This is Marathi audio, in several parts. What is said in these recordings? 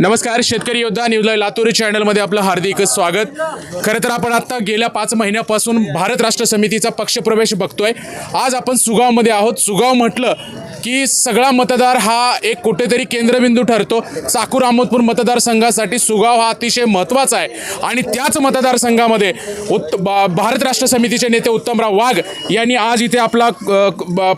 नमस्कार शेतकरी योद्धा न्यूज लाईव्ह लातूर चॅनलमध्ये आपलं हार्दिक स्वागत. खरं तर आपण आत्ता गेल्या पाच महिन्यापासून भारत राष्ट्र समितीचा पक्षप्रवेश बघतोय. आज आपण सुगावमध्ये आहोत. सुगाव म्हटलं की सगळा मतदार हा एक कुठेतरी केंद्रबिंदू ठरतो. चाकूर अहमदपूर मतदारसंघासाठी सुगाव हा अतिशय महत्त्वाचा आहे. आणि त्याच मतदारसंघामध्ये उत्त बा- भारत राष्ट्र समितीचे नेते उत्तमराव वाघ यांनी आज इथे आपला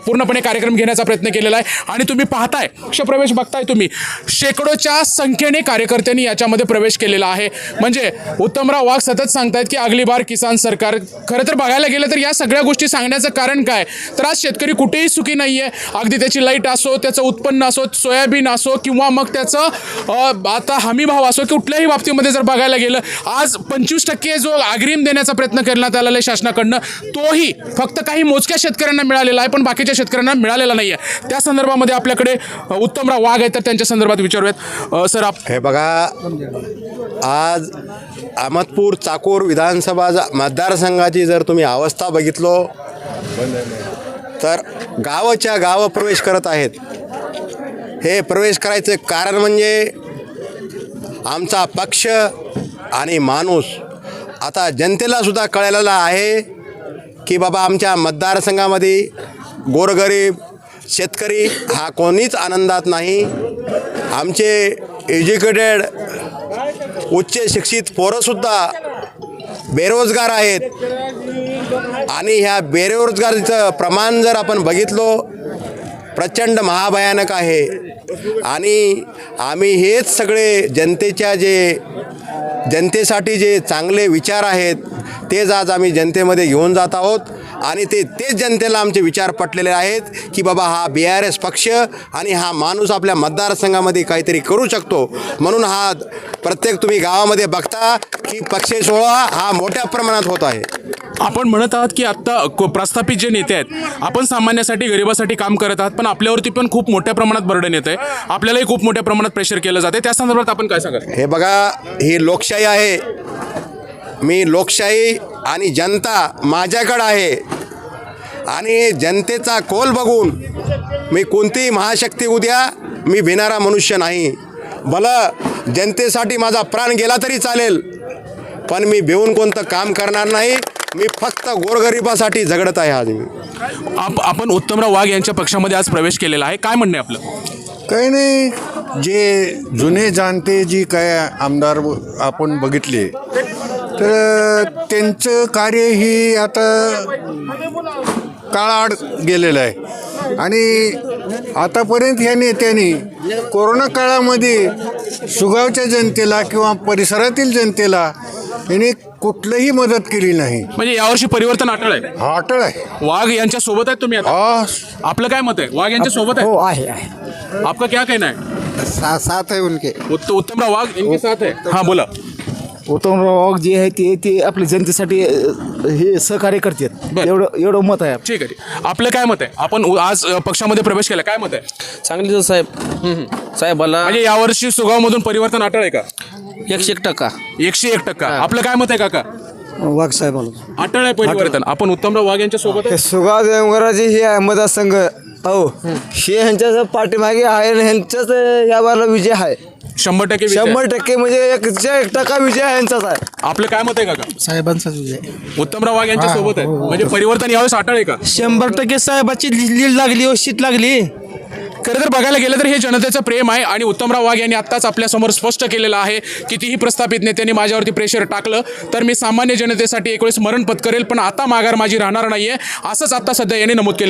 पूर्णपणे कार्यक्रम घेण्याचा प्रयत्न केलेला आहे. आणि तुम्ही पाहताय पक्षप्रवेश बघताय तुम्ही शेकडोच्या संख्येने कार्यकर्त्यांनी याच्यामध्ये प्रवेश केलेला आहे. म्हणजे उत्तमराव वाघ सतत सांगतायत की अगली बार किसान सरकार खरं तर बघायला गेलं तर या सगळ्या गोष्टी सांगण्याचं कारण काय? तर आज शेतकरी कुठेही सुखी नाही आहे अगदी त्याची लाइट असो त्याचं उत्पन्न असो सोयाबीन असो किंवा मग त्याचं आता हमी भाव असो कुठल्याही बाबतीमध्ये जर बघायला गेलं आज पंचवीस टक्के जो अग्रिम देण्याचा प्रयत्न करण्यात आलेला आहे शासनाकडनं तोही फक्त काही मोजक्या शेतकऱ्यांना मिळालेला आहे पण बाकीच्या शेतकऱ्यांना मिळालेला नाही आहे त्या संदर्भामध्ये आपल्याकडे उत्तमराव वाघ आहेत तर त्यांच्या संदर्भात विचारूयात. सर आप हे बघा आज अहमदपूर चाकूर विधानसभा मतदारसंघाची जर तुम्ही अवस्था बघितलो तर गावाच्या गावं प्रवेश करत आहेत. हे प्रवेश करायचं कारण म्हणजे आमचा पक्ष आणि माणूस आता जनतेला सुद्धा कळलेला आहे की बाबा आमच्या मतदारसंघामध्ये गोरगरीब शेतकरी हा कोणीच आनंदात नाही. आमचे एज्युकेटेड उच्च शिक्षित पोरंसुद्धा बेरोजगार आहेत. आणि ह्या बेरोजगारीचं प्रमाण जर आपण बघितलो प्रचंड महाभयानक आहे. आणि आम्ही हेच सगळे जनतेच्या जे जनतेसाठी जे चांगले विचार आहेत तेच आज आम्ही जनतेमध्ये घेऊन जात आहोत. आणि ते तेच जनतेला आमचे विचार पटलेले आहेत की बाबा हा बी आर एस पक्ष आणि हा माणूस आपल्या मतदारसंघामध्ये काहीतरी करू शकतो. म्हणून हा प्रत्येक तुम्ही गावामध्ये बघता की पक्ष सोहळा हा मोठ्या प्रमाणात होत आहे. आपण म्हणत आहात की आत्ता को- प्रस्थापित जे नेते आहेत आपण सामान्यासाठी गरिबासाठी काम करत आहात पण आपल्यावरती पण खूप मोठ्या प्रमाणात बर्डन येत आहे आपल्यालाही खूप मोठ्या प्रमाणात प्रेशर केलं जाते त्या संदर्भात आपण काय सांगाल? हे बघा ही लोकशाही आहे. मी लोकशाही आणि जनता माझ्याकडं आहे. आणि जनतेचा कोल बघून मी कोणतीही महाशक्ती उद्या मी भिणारा मनुष्य नाही. भलं जनतेसाठी माझा प्राण गेला तरी चालेल पण मी भिवून कोणतं काम करणार नाही. मी फक्त गोरगरिबासाठी झगडत आहे आज मी. आप आपण उत्तमराव वाघ यांच्या पक्षामध्ये आज प्रवेश केलेला आहे. काय म्हणणे आपलं? काही नाही जे जुने जाणते जी काय आमदार आपण बघितले तर त्यांचं कार्य ही आता काळाआड गेलेलं आहे. आणि आतापर्यंत ह्या नेत्यांनी कोरोना काळामध्ये सुगावच्या जनतेला किंवा परिसरातील जनतेला यांनी कुठलंही मदत केली नाही. म्हणजे यावर्षी परिवर्तन अटळ आहे. हा अटळ आहे. वाघ यांच्या सोबत आहेत तुम्ही आता? हा. आपलं काय मत आहे? वाघ यांच्या सोबत हो आहे आहे. आहे आपका क्या कहना है? सा, साथ है उनके. उत्त- उत्तमराव वाघ इनके साथ है हाँ बोला. उत्तमराव जे आहे ते ते आपल्या जनतेसाठी अ, हे सहकार्य करतात. बरं. एवढं एवढं मत आहे. ठीक आहे आपलं काय मत आहे? आपण उ- आज अ, पक्षामध्ये प्रवेश केला. काय मत आहे? चांगली साहेब. साहेबाला म्हणजे यावर्षी सुगावमधून परिवर्तन अटळ आहे का? एकशे एक टक्का. एकशे एक टक्का. आपलं काय मत आहे काका? वाघ साहेबाला. अटळ आहे परिवर्तन. आपण उत्तमराव वाघ यांच्या सोबत आहे? सुगाव देवघराचे हे आहे मतदारसंघ. हो हे ह्यांच्याच पाठीमागे आहे आणि ह्यांच्याच या बारला विजय आहे. शंभर टक्के विजय. शंभर टक्के म्हणजे एकशे एक टक्का विजय आहे यांचाच आहे. आपलं काय मत आहे काका? साहेबांचाच विजय. उत्तमराव वाघ यांच्या सोबत आहे. म्हणजे परिवर्तन यावेळेस अटळ आहे का? शंभर टक्के साहेबाची लीड लागली हो शीट लागली. खरं तर बघायला गेलं तर हे जनतेचं प्रेम आहे आणि उत्तमराव वाघ यांनी आत्ताच आपल्यासमोर स्पष्ट केलेलं आहे. कितीही प्रस्थापित नेत्यांनी माझ्यावरती प्रेशर टाकलं तर मी सामान्य जनतेसाठी एक वेळेस मरण पत्करेल पण आता माघार माझी राहणार नाहीये असंच आता सध्या यांनी नमूद केलेलं आहे.